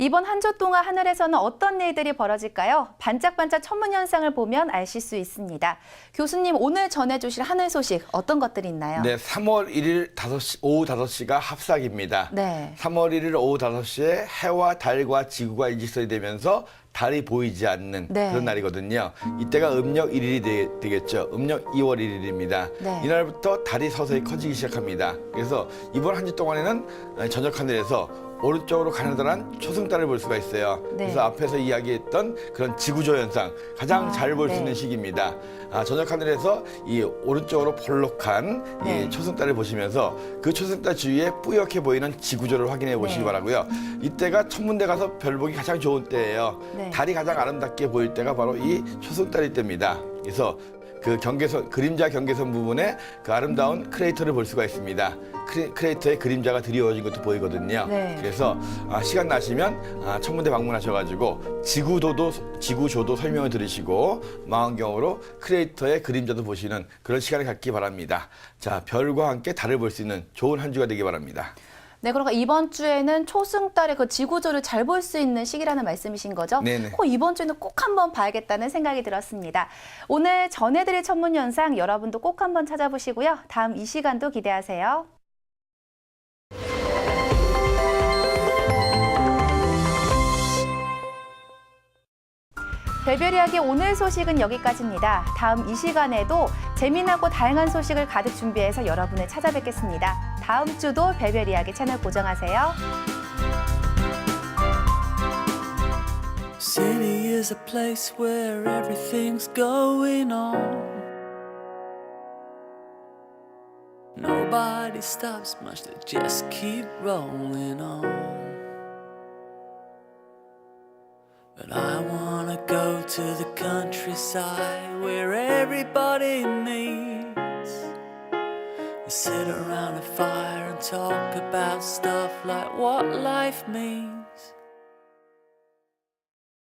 이번 한 주 동안 하늘에서는 어떤 일들이 벌어질까요? 반짝반짝 천문 현상을 보면 아실 수 있습니다. 교수님 오늘 전해주실 하늘 소식 어떤 것들이 있나요? 네, 3월 1일 5시, 오후 5시가 합삭입니다. 네. 3월 1일 오후 5시에 해와 달과 지구가 일직선이 되면서 달이 보이지 않는 네. 그런 날이거든요. 이때가 음력 1일이 되, 겠죠 음력 2월 1일입니다. 네. 이날부터 달이 서서히 커지기 시작합니다. 그래서 이번 한 주 동안에는 저녁 하늘에서 오른쪽으로 가느다란 초승달을 볼 수가 있어요. 네. 그래서 앞에서 이야기했던 그런 지구조 현상 가장 아, 잘볼 수 네. 있는 시기입니다. 아, 저녁 하늘에서 이 오른쪽으로 볼록한 네. 이 초승달을 보시면서 그 초승달 주위에 뿌옇게 보이는 지구조를 확인해 보시기 네. 바라고요. 이때가 천문대 가서 별 보기 가장 좋은 때예요. 네. 달이 가장 아름답게 보일 때가 바로 이 초승달일 때입니다. 그래서 그 경계선 그림자 경계선 부분에 그 아름다운 크레이터를 볼 수가 있습니다. 크레, 크레 이터에 그림자가 드리워진 것도 보이거든요. 네. 그래서 아, 시간 나시면 아, 천문대 방문하셔가지고 지구도도 지구조도 설명을 들으시고 망원경으로 크레이터의 그림자도 보시는 그런 시간을 갖기 바랍니다. 자 별과 함께 달을 볼 수 있는 좋은 한 주가 되기 바랍니다. 네, 그러니까 이번 주에는 초승달의 그 지구조를 잘 볼 수 있는 시기라는 말씀이신 거죠? 네네. 꼭 이번 주에는 꼭 한번 봐야겠다는 생각이 들었습니다. 오늘 전해드릴 천문 현상 여러분도 꼭 한번 찾아보시고요. 다음 이 시간도 기대하세요. 별별 이야기 오늘 소식은 여기까지입니다. 다음 이 시간에도 재미나고 다양한 소식을 가득 준비해서 여러분을 찾아뵙겠습니다. 다음 주도 별별 이야기 채널 고정하세요. City is a place where everything's going on. Nobody stops much, they just keep rolling on. Go to the countryside where everybody meets. We sit around a fire and talk about stuff like what life means.